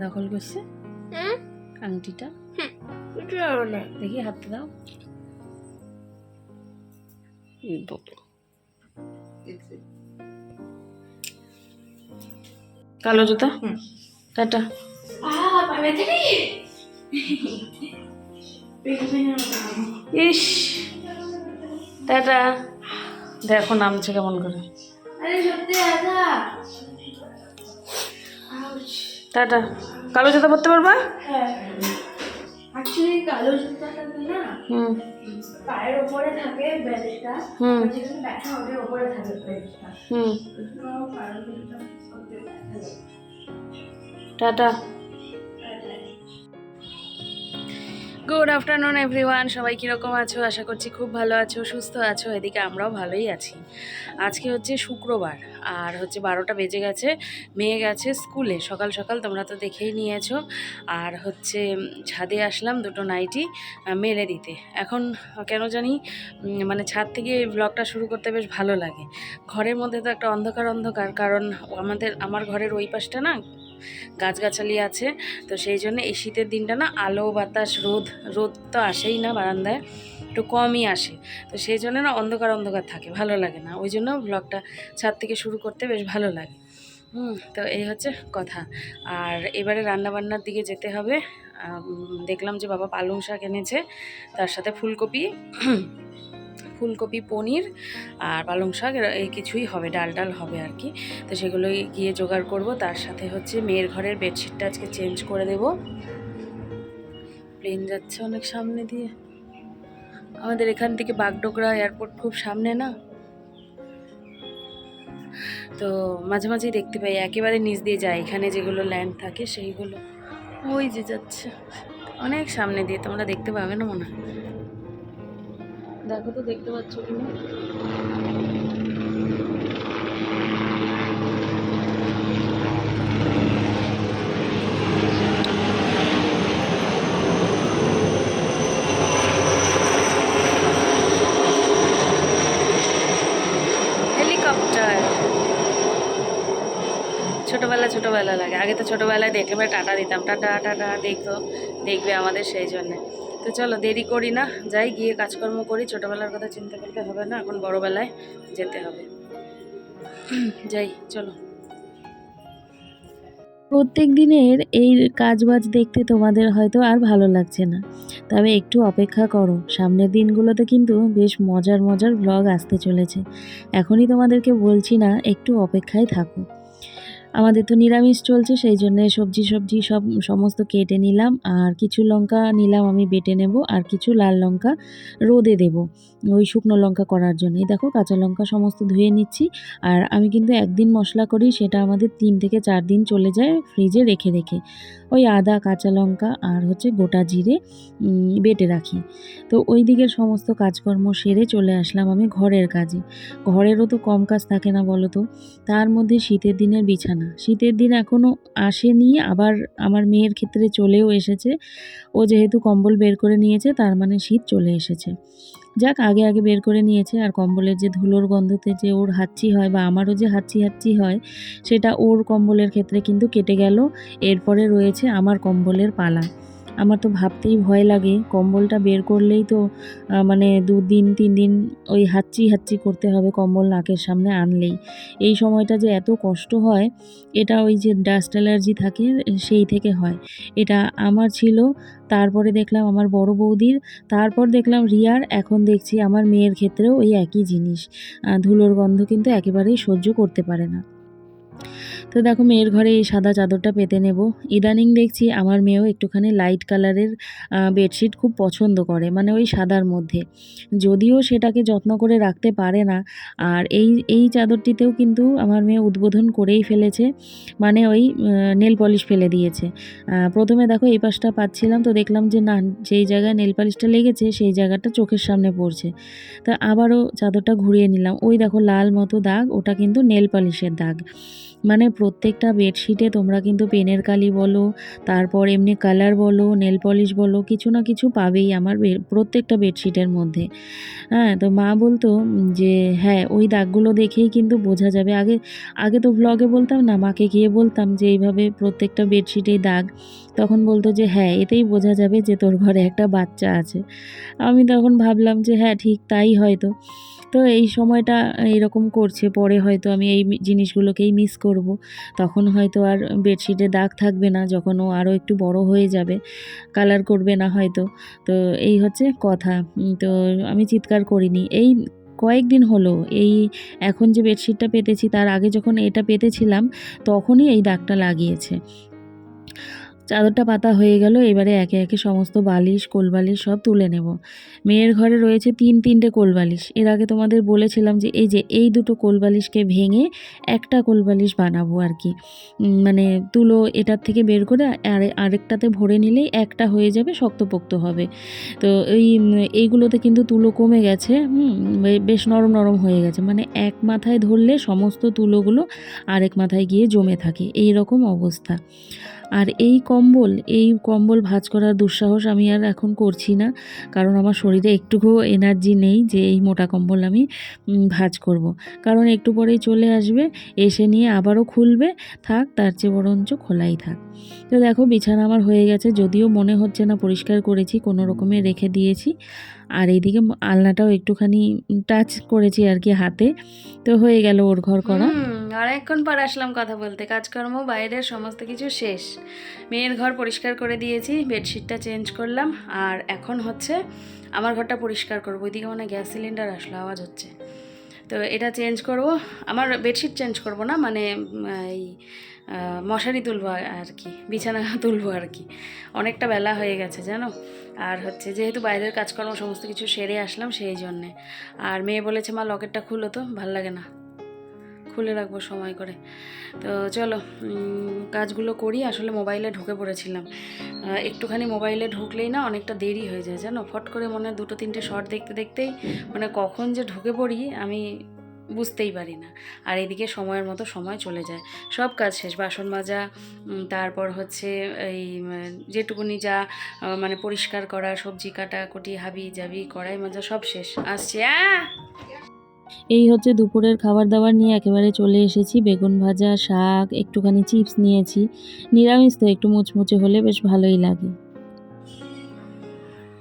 দখল করছে। আংটিটা। দেখি হাতটা দাও। কালো জুতা? হুম। টাটা। ইস টাটা। দেখো নামছে কেমন করে। টাটা। কালো জুতা পরতে পারবা? হ্যাঁ। অ্যাকচুয়ালি কালো জুতাটাতে না হুম। পায়ের থাকে হুম। যেখানে ব্যথা হবে থাকে। টাটা। গুড আফটারনুন এভরিওয়ান সবাই কীরকম আছো? আশা করছি খুব ভালো আছো, সুস্থ আছো। এদিকে আমরাও ভালোই আছি। আজকে হচ্ছে শুক্রবার, আর হচ্ছে বারোটা বেজে গেছে। মেয়ে গেছে স্কুলে, সকাল সকাল তোমরা তো দেখেই নিয়েছো। আর হচ্ছে ছাদে আসলাম দুটো নাইটি মেলে দিতে। এখন কেন জানি মানে ছাদ থেকে এই ব্লগটা শুরু করতে বেশ ভালো লাগে। ঘরের মধ্যে তো একটা অন্ধকার অন্ধকার, কারণ আমাদের, আমার ঘরের ওই পাশটা না গাছগাছালি আছে। তো সেই জন্য এই শীতের দিনটা না আলো, বাতাস, রোদ রোদ তো আসেই না বারান্দায়, একটু কমই আসে। তো সেই জন্য না অন্ধকার অন্ধকার থাকে, ভালো লাগে না। ওই জন্য ব্লগটা ছাদ থেকে শুরু করতে বেশ ভালো লাগে। হুম, তো এই হচ্ছে কথা। আর এবারে রান্নাবান্নার দিকে যেতে হবে। দেখলাম যে বাবা পালং শাক এনেছে, তার সাথে ফুলকপি। ফুলকপি, পনির আর পালং শাক এই কিছুই হবে ডাল ডাল হবে আর কি। তো সেগুলোই গিয়ে জোগাড় করব। তার সাথে হচ্ছে মেয়ের ঘরের বেডশিটটা আজকে চেঞ্জ করে দেব। প্লেন যাচ্ছে অনেক সামনে দিয়ে। আমাদের এখান থেকে বাগডোগরা এয়ারপোর্ট খুব সামনে না? তো মাঝে মাঝেই দেখতে পাই, একেবারে নিচ দিয়ে যায়। এখানে যেগুলো ল্যান্ড থাকে, সেইগুলো। ওই যে যাচ্ছে। অনেক সামনে দিয়ে, তোমরা দেখতে পাবে না মনে হয়? দেখো তো, দেখতে পাচ্ছ কিনা? হেলিকপ্টার ছোটবেলা ছোটবেলা লাগে। আগে তো ছোটোবেলায় দেখলে টাটা দিতাম। টাটা টাটা দেখতো দেখবে আমাদের সেই জন্যে। তো চলো দেরি করি না, যাই গিয়ে কাজকর্ম করি, ছোটোবেলার কথা চিন্তা করতে হবে না, এখন বড়োবেলায় যেতে হবে। যাই, চলো। প্রত্যেক দিনের এই কাজবাজ দেখতে তোমাদের হয়তো আর ভালো লাগছে না। তবে একটু অপেক্ষা করো, সামনের দিনগুলোতে কিন্তু বেশ মজার মজার ব্লগ আসতে চলেছে। এখনই তোমাদেরকে বলছি না, একটু অপেক্ষায় থাকো। আমাদের তো নিরামিষ চলছে, সেই জন্যে সবজি সবজি সব সমস্ত কেটে নিলাম। আর কিছু লঙ্কা নিলাম, আমি বেটে নেব। আর কিছু লাল লঙ্কা রোদে দেব, ওই শুকনো লঙ্কা করার জন্য। এই দেখো, কাঁচা লঙ্কা সমস্ত ধুয়ে নিচ্ছি। আর আমি কিন্তু একদিন মশলা করি, সেটা আমাদের তিন থেকে চার দিন চলে যায় ফ্রিজে রেখে রেখে। ওই আদা, কাঁচা লঙ্কা আর হচ্ছে গোটা জিরে বেটে রাখি। তো ওই দিকের সমস্ত কাজকর্ম সেরে চলে আসলাম আমি ঘরের কাজে। ঘরেরও তো কম কাজ থাকে না বলো তো? তার মধ্যে শীতের দিনের বিছানা। শীতের দিন এখনও আসেনি, আবার আমার মেয়ের ক্ষেত্রে চলেও এসেছে। ও যেহেতু কম্বল বের করে নিয়েছে, তার মানে শীত চলে এসেছে। যাক, আগে আগে বের করে নিয়েছে, আর কম্বলের যে ধুলোর গন্ধতে যে ওর হাঁচি হয় বা আমারও যে হাঁচি হাঁচি হয়, সেটা ওর কম্বলের ক্ষেত্রে কিন্তু কেটে গেল। এরপরে রয়েছে আমার কম্বলের পালা। আমার তো ভাবতেই ভয় লাগে। কম্বলটা বের করলেই তো মানে দুদিন তিন দিন ওই হাচ্চি হাচ্চি করতে হবে কম্বল নাকের সামনে আনলেই। এই সময়টা যে এত কষ্ট হয়, এটা ওই যে ডাস্ট অ্যালার্জি থাকে, সেই থেকে হয়। এটা আমার ছিল, তারপরে দেখলাম আমার বড় বৌদির, তারপর দেখলাম রিয়ার, এখন দেখছি আমার মেয়ের ক্ষেত্রেও ওই একই জিনিস। ধুলোর গন্ধ কিন্তু একেবারেই সহ্য করতে পারে না। তো দেখো মেয়ের ঘরে এই সাদা চাদরটা পেতে নেব। ইদানিং দেখছি আমার মেয়েও একটুখানি লাইট কালারের বেডশিট খুব পছন্দ করে মানে ওই সাদার মধ্যে। যদিও সেটাকে যত্ন করে রাখতে পারে না, আর এই এই চাদরটিতেও কিন্তু আমার মেয়ে উদ্বোধন করেই ফেলেছে মানে ওই নেল পলিশ ফেলে দিয়েছে। প্রথমে দেখো এই পাশটা পাচ্ছিলাম, তো দেখলাম যে না, যেই জায়গায় নেল পলিশটা লেগেছে, সেই জায়গাটা চোখের সামনে পড়ছে। তা আবারও চাদরটা ঘুরিয়ে নিলাম। ওই দেখো লাল মতো দাগ, ওটা কিন্তু নেল পলিশের দাগ। মানে প্রত্যেকটা বেডশিটে তোমরা কিন্তু পেনের কালি বলো, তারপর এমনি কালার বলো নেল পলিশ বলো, কিছু না কিছু পাবেই আমার প্রত্যেকটা বেডশিটের মধ্যে। হ্যাঁ তো মা বলতো যে হ্যাঁ ওই দাগগুলো দেখেই কিন্তু বোঝা যাবে। আগে আগে তো ব্লগে বলতাম না, মাকে গিয়ে বলতাম যে, এইভাবে প্রত্যেকটা বেডশিটেই দাগ। তখন বলতো যে হ্যাঁ এতেই বোঝা যাবে যে তোর ঘরে একটা বাচ্চা আছে। আমি তখন ভাবলাম যে হ্যাঁ ঠিক তাই হয়তো। তো এই সময়টা এরকম করছে, পরে হয়তো আমি এই জিনিসগুলোকেই মিস করব। তখন হয়তো আর বেডশিটে দাগ থাকবে না, যখন ও আরও একটু বড় হয়ে যাবে কালার করবে না হয়তো। তো এই হচ্ছে কথা। তো আমি চিৎকার করিনি। এই কয়েকদিন হলো, এই এখন যে বেডশিটটা পেতেছি, তার আগে যখন এটা পেতেছিলাম, তখনই এই দাগটা লাগিয়েছে। চাদরটা পাতা হয়ে গেল, এবারে একে একে সমস্ত বালিশ, কোলবালিশ সব তুলে নেব। মেয়ের ঘরে রয়েছে তিন তিনটে কোলবালিশ। এর আগে তোমাদের বলেছিলাম যে এই যে এই দুটো কোলবালিশকে ভেঙে একটা কোলবালিশ বানাবো আর কি। মানে তুলো এটার থেকে বের করে আর আরেকটাতে ভরে নিলেই একটা হয়ে যাবে, শক্তপোক্ত হবে। তো এই এইগুলোতে কিন্তু তুলো কমে গেছে বেশ নরম নরম হয়ে গেছে। মানে এক মাথায় ধরলে সমস্ত তুলোগুলো আরেক মাথায় গিয়ে জমে থাকে। এই রকম অবস্থা। আর এই কম্বল এই কম্বল ভাঁজ করার দুঃসাহস আমি আর এখন করছি না। কারণ আমার শরীরে একটুকুও এনার্জি নেই যে এই মোটা কম্বল আমি ভাঁজ করব। কারণ একটু পরেই চলে আসবে, এসে নিয়ে আবারও খুলবে, থাক, তার চেয়ে বরঞ্চ খোলাই থাক। তো দেখো, বিছানা আমার হয়ে গেছে, যদিও মনে হচ্ছে না পরিষ্কার করেছি, কোনো রকমে রেখে দিয়েছি। আর এইদিকে আলনাটাও একটুখানি টাচ করেছি আর কি হাতে। তো হয়ে গেল ওর ঘর করা। অনেকক্ষণ পর আসলাম কথা বলতে। কাজকর্ম বাইরের সমস্ত কিছু শেষ। মেয়ের ঘর পরিষ্কার করে দিয়েছি, বেডশিটটা চেঞ্জ করলাম, আর এখন হচ্ছে আমার ঘরটা পরিষ্কার করব। ওইদিকে মানে গ্যাস সিলিন্ডার আসলো, আওয়াজ হচ্ছে। তো এটা চেঞ্জ করব। আমার বেডশিট চেঞ্জ করব না মানে এই মশারি তুলবো আর কি, বিছানা তুলবো আর কি। অনেকটা বেলা হয়ে গেছে, জানো? আর হচ্ছে যেহেতু বাইরের কাজকর্ম, সমস্ত কিছু সেরে আসলাম, সেই জন্যে। আর মেয়ে বলেছে, মা, লকেটটা খুলো তো, ভালো লাগে না। খুলে রাখব সময় করে। তো চলো কাজগুলো করি। আসলে মোবাইলে ঢুকে পড়েছিলাম। একটুখানি মোবাইলে ঢুকলেই না অনেকটা দেরি হয়ে যায়, জানো? ফট করে মনে দুটো তিনটে শর্ট দেখতে দেখতেই মানে কখন যে ঢুকে পড়ি আমি বুঝতেই পারি না। আর এদিকে সময়ের মতো সময় চলে যায়। সব কাজ শেষ। বাসন মাজা তারপর হচ্ছে এই যেটুকুনি যা মানে পরিষ্কার করা, সবজি কাটা, কুটি হাবি জাবি কড়াই মাজা সব শেষ। আসছে এই হচ্ছে দুপুরের খাবার দাবার নিয়ে একেবারে চলে এসেছি। বেগুন ভাজা, শাক, একটুখানি চিপস নিয়েছি। নিরামিষ তো একটু মুচমুচে হলে বেশ ভালোই লাগে।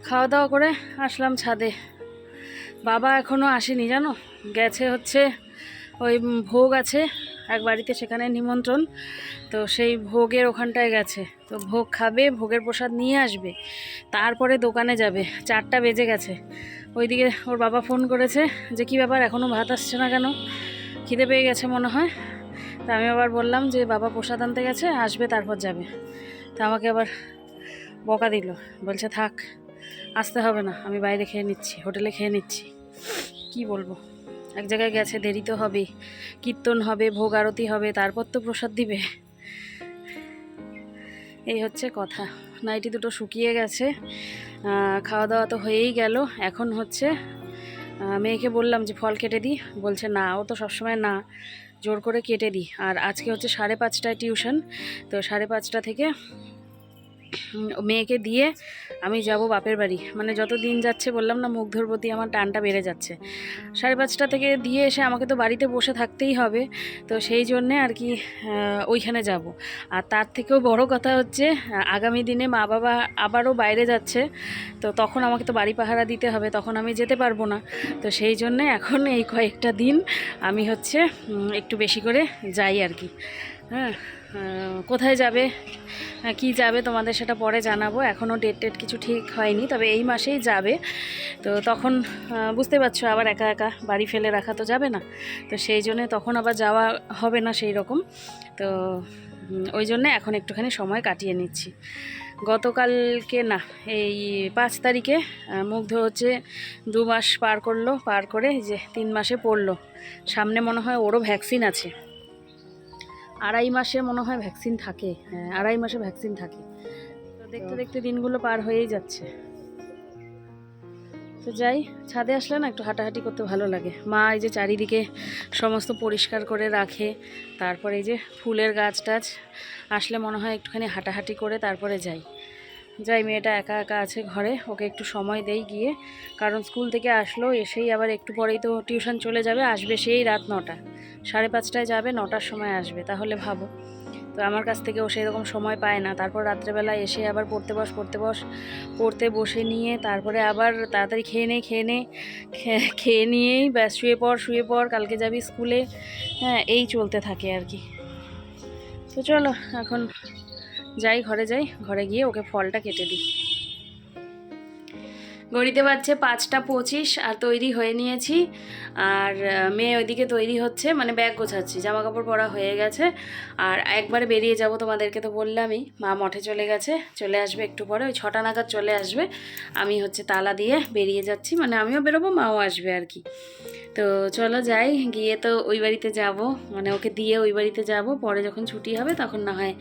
খাওয়া দাওয়া করে আসলাম ছাদে। বাবা এখনও আসেনি জানো? গেছে হচ্ছে ওই ভোগ আছে। এক বাড়িতে সেখানে নিমন্ত্রণ। তো সেই ভোগের ওখানটায় গেছে। তো ভোগ খাবে, ভোগের প্রসাদ নিয়ে আসবে, তারপরে দোকানে যাবে। চারটা বেজে গেছে। ওইদিকে ওর বাবা ফোন করেছে যে, কী ব্যাপার? এখনও ভাত আসছে না কেন? খিদে পেয়ে গেছে মনে হয়? তা আমি আবার বললাম যে, বাবা প্রসাদ আনতে গেছে, আসবে, তারপর যাবে। তা আমাকে আবার বকা দিল। বলছে, থাক, আসতে হবে না, আমি বাইরে খেয়ে নিচ্ছি, হোটেলে খেয়ে নিচ্ছি। কি বলব? এক জায়গায় গেছে, দেরি তো হবেই। কীর্তন হবে, ভোগ আরতি হবে, তারপর তো প্রসাদ দিবে। এই হচ্ছে কথা। নাইটি দুটো শুকিয়ে গেছে। খাওয়া দাওয়া তো হয়েই গেল। এখন হচ্ছে মেয়েকে বললাম যে, ফল কেটে দিই। বলছে, না, ও তো সবসময় না। জোর করে কেটে দিই। আর আজকে হচ্ছে সাড়ে পাঁচটায় টিউশন। তো সাড়ে পাঁচটা থেকে মেয়েকে দিয়ে আমি যাব বাপের বাড়ি। মানে যত দিন যাচ্ছে বললাম না মুগ্ধর প্রতি আমার টানটা বেড়ে যাচ্ছে। সাড়ে পাঁচটা থেকে দিয়ে এসে আমাকে তো বাড়িতে বসে থাকতেই হবে। তো সেই জন্যে আর কি ওইখানে যাব। আর তার থেকেও বড় কথা হচ্ছে, আগামী দিনে মা বাবা আবারও বাইরে যাচ্ছে, তো তখন আমাকে তো বাড়ি পাহারা দিতে হবে, তখন আমি যেতে পারব না। তো সেই জন্যে এখন এই কয়েকটা দিন আমি হচ্ছে একটু বেশি করে যাই আর কি। হ্যাঁ কোথায় যাবে হ্যাঁ, কি যাবে তোমাদের সেটা পরে জানাব। এখনও ডেট টেট কিছু ঠিক হয়নি তবে এই মাসেই যাবে। তো তখন বুঝতে পারছ আবার একা একা বাড়ি ফেলে রাখা তো যাবে না। তো সেই জন্যে তখন আবার যাওয়া হবে না সেই রকম। তো ওই জন্য এখন একটুখানি সময় কাটিয়ে নিচ্ছি। গতকালকে না এই পাঁচ তারিখে মুগ্ধ হচ্ছে দু মাস পার করল পার করে যে তিন মাসে পড়ল। সামনে মনে হয় ওরও ভ্যাকসিন আছে। আড়াই মাসে মনে হয় ভ্যাকসিন থাকে। হ্যাঁ আড়াই মাসে ভ্যাকসিন থাকে। তো দেখতে দেখতে দিনগুলো পার হয়েই যাচ্ছে। তো যাই, ছাদে আসলে না একটু হাঁটাহাঁটি করতে ভালো লাগে। মা এই যে চারিদিকে সমস্ত পরিষ্কার করে রাখে, তারপরে এই যে ফুলের গাছ টাছ আসলে মনে হয় একটুখানি হাঁটাহাঁটি করে তারপরে যাই। যাই, মেয়েটা একা একা আছে ঘরে, ওকে একটু সময় দেই গিয়ে। কারণ স্কুল থেকে আসলো, এসেই আবার একটু পরেই তো টিউশন চলে যাবে, আসবে সেই রাত নটা। সাড়ে পাঁচটায় যাবে, নটার সময় আসবে, তাহলে ভাবো। তো আমার কাছ থেকে ও সেই রকম সময় পায় না। তারপর রাত্রেবেলা এসে আবার পড়তে বস পড়তে বস, পড়তে বসে নিয়ে তারপরে আবার তাড়াতাড়ি খেয়ে নে খেয়ে নে খেয়ে নিয়েই ব্যাস, শুয়ে পড় শুয়ে পড়, কালকে যাবি স্কুলে। হ্যাঁ এই চলতে থাকে আর কি। তো চলো, এখন যাই ঘরে যাই ঘরে গিয়ে ওকে ফলটা কেটে দিই। ঘড়িতে বাজছে পাঁচটা পঁচিশ আর তৈরি হয়ে নিয়েছি। আর মেয়ে ওইদিকে তৈরি হচ্ছে মানে ব্যাগ গোছাচ্ছি জামা কাপড় পরা হয়ে গেছে। আর একবারে বেরিয়ে যাব তোমাদেরকে তো বললামই, মা মঠে চলে গেছে, চলে আসবে একটু পরে, ওই ছটা নাগাদ চলে আসবে। আমি হচ্ছে তালা দিয়ে বেরিয়ে যাচ্ছি মানে আমিও বেরোবো, মাও আসবে আর কি। তো চলো যাই, গিয়ে তো ওই বাড়িতে যাব মানে ওকে দিয়ে ওই বাড়িতে যাব, পরে যখন ছুটি হবে তখন না হয়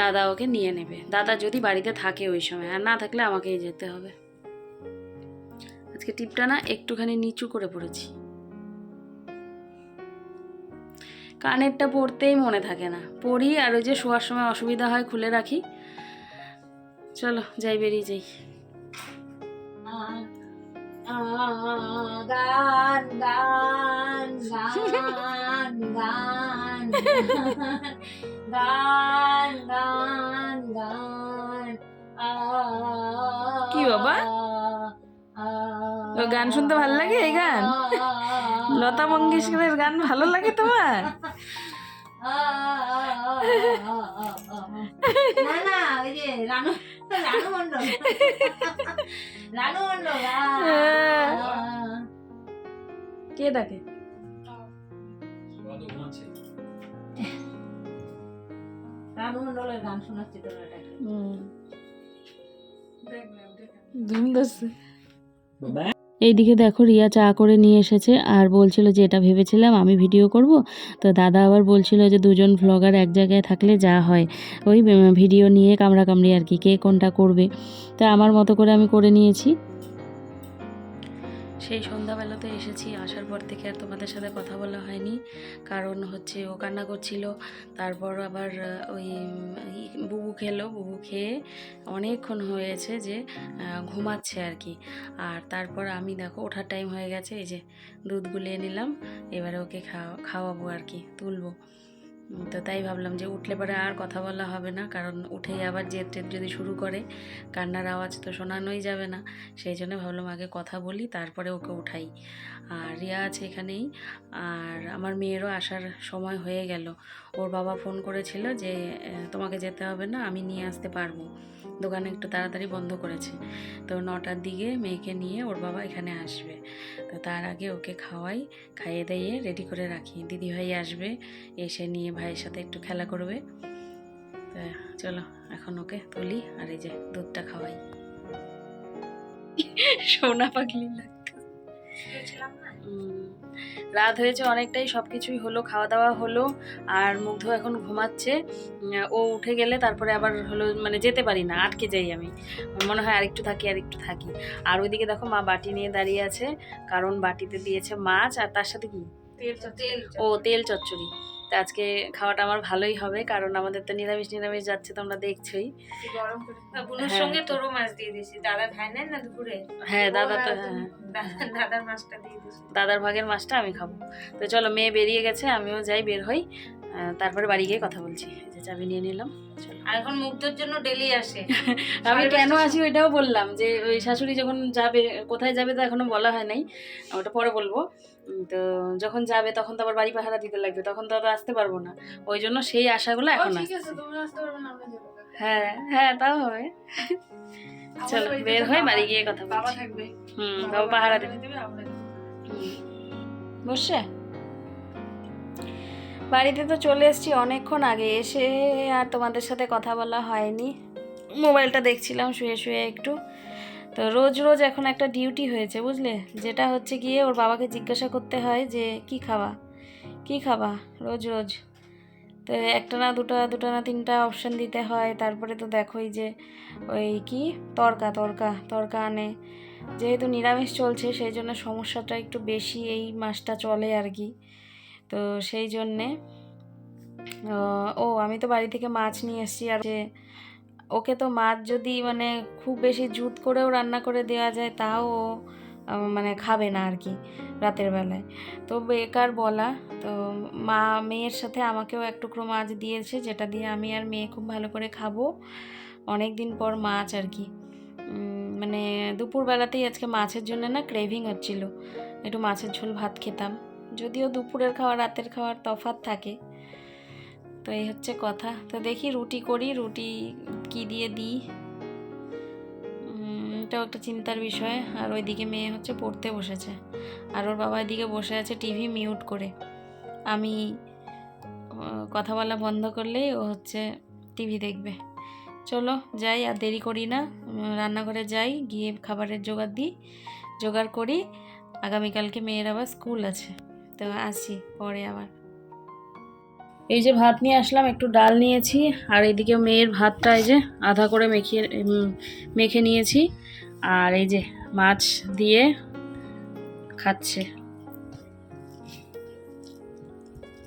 দাদা ওকে নিয়ে নেবে। দাদা যদি বাড়িতে থাকে ওই সময়, আর না থাকলে আমাকেই যেতে হবে। আজকে টিপটা না একটুখানি নিচু করে পড়েছি। কানেরটা পড়তেই মনে থাকে না। পড়ি আর ওই যে শোয়ার সময় অসুবিধা হয় খুলে রাখি। চলো, যাই বেরিয়ে যাই। কি বাবা? ও গান শুনতে ভালো লাগে এই গান? লতা মঙ্গেশকরের গান ভালো লাগে তোমার? না না ওই যে রানু রানু মন্ডল রানু মন্ডল কে ডাকে? রানু মন্ডলের গান শোনাচ্ছি তোর এটাকে ধুম দস্তে এইদিকে দেখো রিয়া চা করে নিয়ে এসেছে আর বলছিল যে এটা ভেবেছিলাম আমি ভিডিও করব। তো দাদা আবার বলছিল যে দুজন ভ্লগার এক জায়গায় থাকলে যা হয়। ওই ভিডিও নিয়ে কামড়াকামড়ি আর কি, কে কোনটা করবে। তা আমার মতো করে আমি করে নিয়েছি। সেই সন্ধ্যাবেলাতে এসেছি, আসার পর থেকে আর তোমাদের সাথে কথা বলা হয়নি। কারণ হচ্ছে ও কান্না করছিল, তারপর আবার ওই বুবু খেলো, বুবু খেয়ে অনেকক্ষণ হয়েছে যে ঘুমাচ্ছে আর কি। আর তারপর আমি দেখো, ওঠার টাইম হয়ে গেছে, এই যে দুধ গুলিয়ে নিলাম, এবারে ওকে খাওয়া, খাওয়াবো আর কি, তুলবো। তো তাই ভাবলাম যে উঠলে পরে আর কথা বলা হবে না, কারণ উঠেই আবার জেদ টেদ যদি শুরু করে, কান্নার আওয়াজ তো শোনানোই যাবে না। সেই জন্য ভাবলাম আগে কথা বলি, তারপরে ওকে উঠাই। আর রিয়া আছে এখানেই, আর আমার মেয়েরও আসার সময় হয়ে গেল। ওর বাবা ফোন করেছিল যে তোমাকে যেতে হবে না আমি নিয়ে আসতে পারব। দোকানে একটু তাড়াতাড়ি বন্ধ করেছে। তো নটার দিকে মেয়েকে নিয়ে ওর বাবা এখানে আসবে। তো তার আগে ওকে খাওয়াই খাইয়ে দাইয়ে রেডি করে রাখি। দিদিভাই আসবে এসে নিয়ে ভাইয়ের সাথে একটু খেলা করবে। তো চলো এখন ওকে তুলি আর এই যে দুধটা খাওয়াই। সোনা পাগলি লাগতো। রাত হয়েছে অনেকটাই সব কিছুই হলো খাওয়া দাওয়া হলো আর মুগ্ধ এখন ঘুমাচ্ছে। ও উঠে গেলে তারপরে আবার হলো মানে যেতে পারি না আটকে যাই আমি। মনে হয় আরেকটু থাকি আরেকটু থাকি। আর ওইদিকে দেখো মা বাটি নিয়ে দাঁড়িয়ে আছে কারণ বাটিতে দিয়েছে মাছ আর তার সাথে কি? তেল ও তেল চচ্চড়ি। তা আজকে খাওয়াটা আমার ভালোই হবে কারণ আমাদের তো নিরামিষ নিরামিষ যাচ্ছে তোমরা দেখছোই। গরম করে বুনুর হ্যাঁ। সঙ্গে তোরও মাছ দিয়ে দিয়েছি দাদা খায় নাই না দুপুরে? হ্যাঁ দাদা তো হ্যাঁ। দাদা- দাদার মাছটা দিয়ে দিয়েছি। দাদার ভাগের মাছটা আমি খাব। তো চলো মেয়ে বেরিয়ে গেছে আমিও যাই বের হই। তারপরে বাড়ি গিয়ে কথা বলছি। যে চাবি নিয়ে নিলাম আর এখন মুগ্ধর জন্য ডেলি আসে। আমি কেন আসি ওইটাও বললাম যে ওই শাশুড়ি যখন যাবে কোথায় যাবে তো এখনও বলা হয় নাই ওটা পরে বলব। তো যখন যাবে তখন তো আবার বাড়ি পাহারা দিতে লাগবে তখন তো আর আসতে পারব না। ওই জন্য সেই আশাগুলো এখন হ্যাঁ হ্যাঁ তাও হবে। চলো বের হয়ে বাড়ি গিয়ে কথা বাবা বলছি। হুম বাবা পাহারা দেবে। বসে। বাড়িতে তো চলে এসেছি অনেকক্ষণ আগে এসে আর তোমাদের সাথে কথা বলা হয়নি। মোবাইলটা দেখছিলাম শুয়ে শুয়ে একটু। তো রোজ রোজ এখন একটা ডিউটি হয়েছে, বুঝলে? যেটা হচ্ছে গিয়ে ওর বাবাকে জিজ্ঞাসা করতে হয় যে, কি খাবা? কি খাবা? রোজ রোজ। তো একটা না দুটো দুটো না তিনটা অপশান দিতে হয়। তারপরে তো দেখোই যে, ওই কি? তরকা তরকা তরকা আনে। যেহেতু নিরামিষ চলছে, সেই জন্য সমস্যাটা একটু বেশি এই মাসটা চলে আর কি। তো সেই জন্যে ও, আমি তো বাড়ি থেকে মাছ নিয়ে এসেছি আর যে ওকে তো মাছ যদি মানে খুব বেশি জুত করেও রান্না করে দেওয়া যায়, তাও ও মানে খাবে না আর কি রাতের বেলায়। তো বেকার বলা, তো মা মেয়ের সাথে আমাকেও এক টুকরো মাছ দিয়েছে, যেটা দিয়ে আমি আর মেয়ে খুব ভালো করে খাব। অনেক দিন পর মাছ আর কি। মানে দুপুরবেলাতেই আজকে মাছের জন্য না ক্রেভিং হচ্ছিল। একটু মাছের ঝোল ভাত খেতাম। যদিও দুপুরের খাওয়া, রাতের খাওয়ার তফাৎ থাকে। তো এই হচ্ছে কথা। তো দেখি রুটি করি, রুটি কি দিয়ে দিই? এটাও একটা চিন্তার বিষয়। আর ওইদিকে মেয়ে হচ্ছে পড়তে বসেছে। আর ওর বাবা এদিকে বসে আছে টিভি মিউট করে। আমি কথা বলা বন্ধ করলেই ও হচ্ছে টিভি দেখবে। চলো যাই, আর দেরি করি না। রান্নাঘরে যাই, গিয়ে খাবারের জোগাড় দিই। জোগাড় করি। আগামীকালকে মেয়ের আবার স্কুল আছে। তো আসি পরে আবার। এই যে ভাত নিয়ে আসলাম একটু ডাল নিয়েছি আর এইদিকে মেয়ের ভাতটা এই যে আধা করে মেখে মেখে নিয়েছি আর এই যে মাছ দিয়ে খাচ্ছে।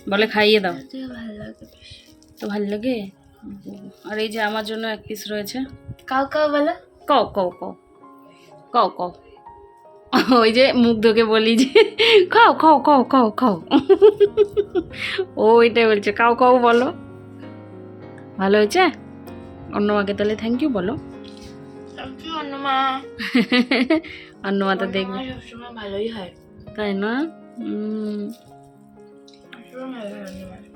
বলে খাইয়ে দাও। তো ভালো লাগে? আর এই যে আমার জন্য এক পিস রয়েছে। কাউ কাউ বলে। কও কও কও। কও কও। ওই যে মুগ্ধকে বলি যে খাও খাও খাও খাও খাও। ও এটাই বলছে কাও কাও বলো। ভালো হয়েছে? অন্য মাকে তাহলে থ্যাংক ইউ বলো। অন্যমা অন্য মা তো দেখবে। সবসময় ভালোই হয়। তাই না? অন্যমা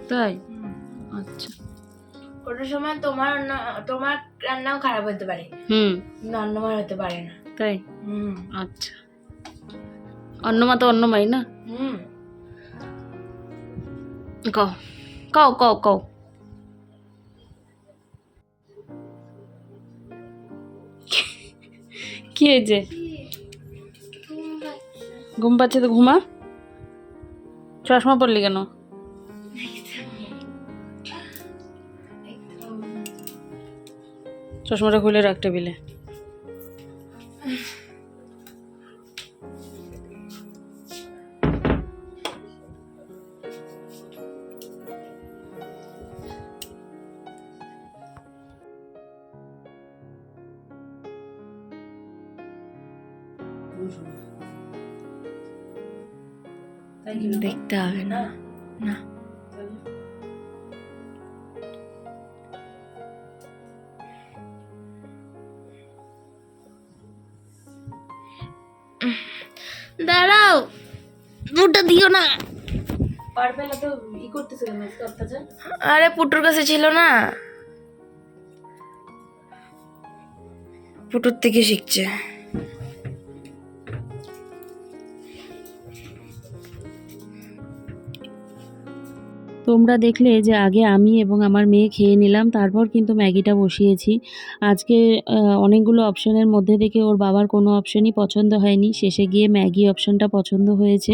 তাই? আচ্ছা। কোনো সময় তোমার তোমার রান্নাও খারাপ হতে পারে। হুম। অন্যমার হতে পারে না। তাই? হুম। আচ্ছা। অন্য মা তো অন্য মাই না? হুম। কও কও কও কও। কি হয়েছে? ঘুম পাচ্ছে তো ঘুমা? চশমা পড়লি কেন? চশমাটা খুলে রাখ টেবিলে। দাঁড়াও দুটো দিও না। আরে পুটুর কাছে ছিল না। পুটুর থেকে শিখছে। তোমরা দেখলে যে আগে আমি এবং আমার মেয়ে খেয়ে নিলাম, তারপর কিন্তু ম্যাগিটা বসিয়েছি। আজকে অনেকগুলো অপশনের মধ্যে থেকে ওর বাবার কোনো অপশনই পছন্দ হয়নি। শেষে গিয়ে ম্যাগি অপশনটা পছন্দ হয়েছে।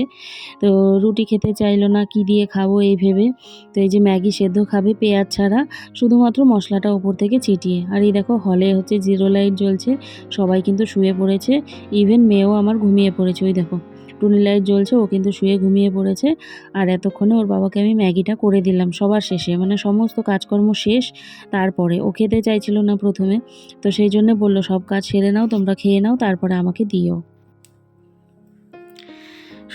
তো রুটি খেতে চাইলো না, কি দিয়ে খাব এই ভেবে। তো এই যে ম্যাগি সেদ্ধ খাবে পেঁয়াজ ছাড়া, শুধুমাত্র মশলাটা ওপর থেকে ছিটিয়ে। আর এই দেখো, হলে হচ্ছে জিরো লাইট জ্বলছে, সবাই কিন্তু শুয়ে পড়েছে। ইভেন মেয়েও আমার ঘুমিয়ে পড়েছে, ওই দেখো। টুনি লাইট জ্বলছে, ও কিন্তু শুয়ে ঘুমিয়ে পড়েছে। আর এতক্ষণে ওর বাবাকে আমি ম্যাগিটা করে দিলাম সবার শেষে মানে সমস্ত কাজকর্ম শেষ তারপরে। ও খেতে চাইছিল না প্রথমে, তো সেই জন্য বলল, সব কাজ সেরে নাও, তোমরা খেয়ে নাও, তারপরে আমাকে দিও।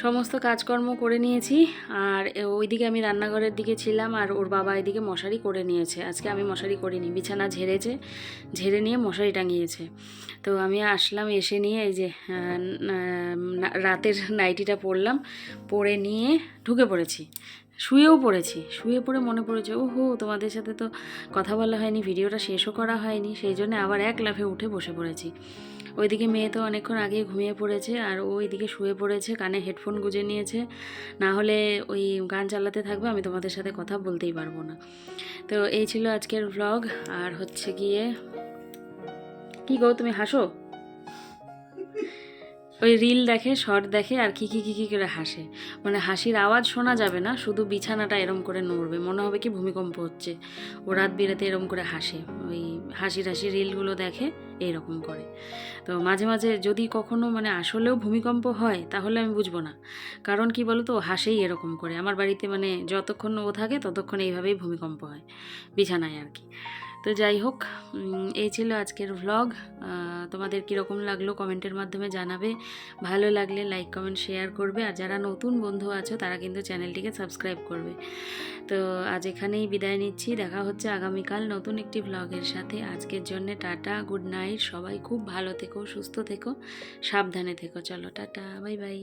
সমস্ত কাজকর্ম করে নিয়েছি আর ওইদিকে আমি রান্নাঘরের দিকে ছিলাম আর ওর বাবা এদিকে মশারি করে নিয়েছে। আজকে আমি মশারি করিনি, বিছানা ঝেড়েছে, ঝেড়ে নিয়ে মশারি টাঙিয়েছে। তো আমি আসলাম, এসে নিয়ে এই যে রাতের নাইটিটা পরলাম, পরে নিয়ে ঢুকে পড়েছি, শুয়েও পড়েছি, শুয়ে পড়ে মনে পড়েছে, ওহো, তোমাদের সাথে তো কথা বলা হয়নি, ভিডিওটা শেষও করা হয়নি। সেই জন্য আবার এক লাফে উঠে বসে পড়েছি। ওইদিকে মেয়ে তো অনেকক্ষণ আগে ঘুমিয়ে পড়েছে আর ও ওইদিকে শুয়ে পড়েছে, কানে হেডফোন গুজে নিয়েছে। না হলে ওই গান চালাতে থাকবে, আমি তোমাদের সাথে কথা বলতেই পারব না। তো এই ছিল আজকের ভ্লগ আর হচ্ছে গিয়ে কি গো, তুমি হাসো? ওই রিল দেখে শর্ট দেখে আর কি কি কি করে হাসে। মানে হাসির আওয়াজ শোনা যাবে না, শুধু বিছানাটা এরম করে নড়বে। মনে হবে কি ভূমিকম্প হচ্ছে। ও রাত বিরাতে এরম করে হাসে। ওই হাসির হাসি রিলগুলো দেখে এইরকম করে। তো মাঝে মাঝে যদি কখনো মানে আসলেও ভূমিকম্প হয়, তাহলে আমি বুঝব না। কারণ কি বলো তো ও হাসেই এরকম করে। আমার বাড়িতে মানে যতক্ষণ ও থাকে, ততক্ষণ এইভাবেই ভূমিকম্প হয়। বিছানায় আর কি। তো যাই হোক এই ছিল আজকের ভ্লগ তোমাদের কীরকম লাগল কমেন্টের মাধ্যমে জানাবে। ভালো লাগলে লাইক কমেন্ট শেয়ার করবে। আর যারা নতুন বন্ধু আছো, তারা কিন্তু চ্যানেলটিকে সাবস্ক্রাইব করবে। তো আজ এখানেই বিদায় নিচ্ছি। দেখা হচ্ছে আগামীকাল নতুন একটি ভ্লগের সাথে। আজকের জন্যে টাটা গুড নাইট সবাই খুব ভালো থেকো, সুস্থ থেকো, সাবধানে থেকো। চলো, টাটা বাই বাই